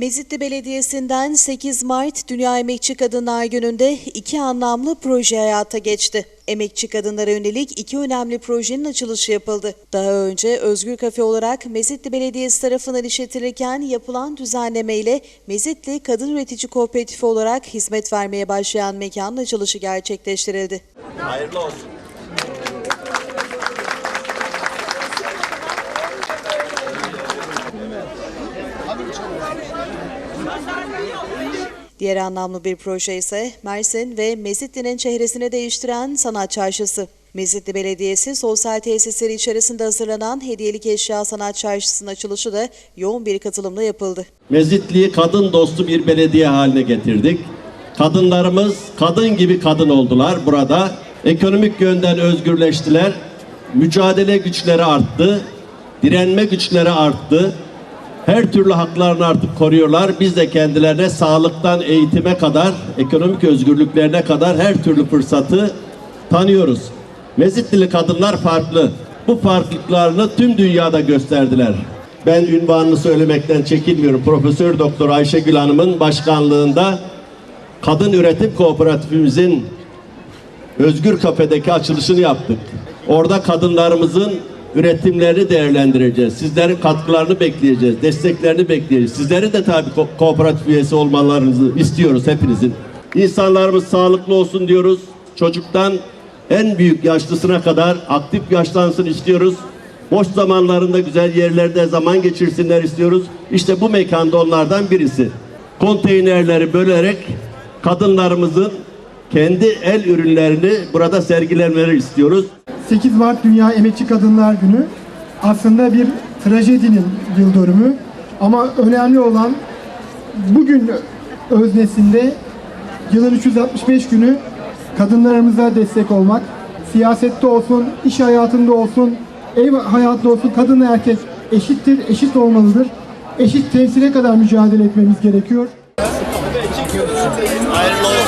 Mezitli Belediyesi'nden 8 Mart Dünya Emekçi Kadınlar Günü'nde iki anlamlı proje hayata geçti. Emekçi kadınlara yönelik iki önemli projenin açılışı yapıldı. Daha önce Özgür Kafe olarak Mezitli Belediyesi tarafından işletilirken yapılan düzenleme ile Mezitli Kadın Üretici Kooperatifi olarak hizmet vermeye başlayan mekanın açılışı gerçekleştirildi. Hayırlı olsun. Diğer anlamlı bir proje ise Mersin ve Mezitli'nin çehresini değiştiren Sanat Çarşısı. Mezitli Belediyesi sosyal tesisleri içerisinde hazırlanan hediyelik eşya sanat çarşısının açılışı da yoğun bir katılımla yapıldı. Mezitli'yi kadın dostu bir belediye haline getirdik. Kadınlarımız kadın gibi kadın oldular burada. Ekonomik yönden özgürleştiler. Mücadele güçleri arttı. Direnme güçleri arttı. Her türlü haklarını artık koruyorlar. Biz de kendilerine sağlıktan eğitime kadar, ekonomik özgürlüklerine kadar her türlü fırsatı tanıyoruz. Mezitlili kadınlar farklı. Bu farklılıklarını tüm dünyada gösterdiler. Ben ünvanını söylemekten çekinmiyorum. Profesör Doktor Ayşegül Hanım'ın başkanlığında Kadın Üretim Kooperatifimizin Özgür Kafe'deki açılışını yaptık. Orada kadınlarımızın üretimlerini değerlendireceğiz. Sizlerin katkılarını bekleyeceğiz, desteklerini bekleyeceğiz. Sizleri de tabii ko- kooperatif üyesi olmalarınızı istiyoruz hepinizin. İnsanlarımız sağlıklı olsun diyoruz. Çocuktan en büyük yaşlısına kadar aktif yaşlansın istiyoruz. Boş zamanlarında güzel yerlerde zaman geçirsinler istiyoruz. İşte bu mekanda onlardan birisi. Konteynerleri bölerek kadınlarımızın kendi el ürünlerini burada sergilemeleri istiyoruz. 8 Mart Dünya Emekçi Kadınlar Günü aslında bir trajedinin yıl dönümü ama önemli olan bugün öznesinde yılın 365 günü kadınlarımıza destek olmak, siyasette olsun, iş hayatında olsun, ev hayatında olsun kadın erkek eşittir, eşit olmalıdır. Eşit temsile kadar mücadele etmemiz gerekiyor. Hayırlı.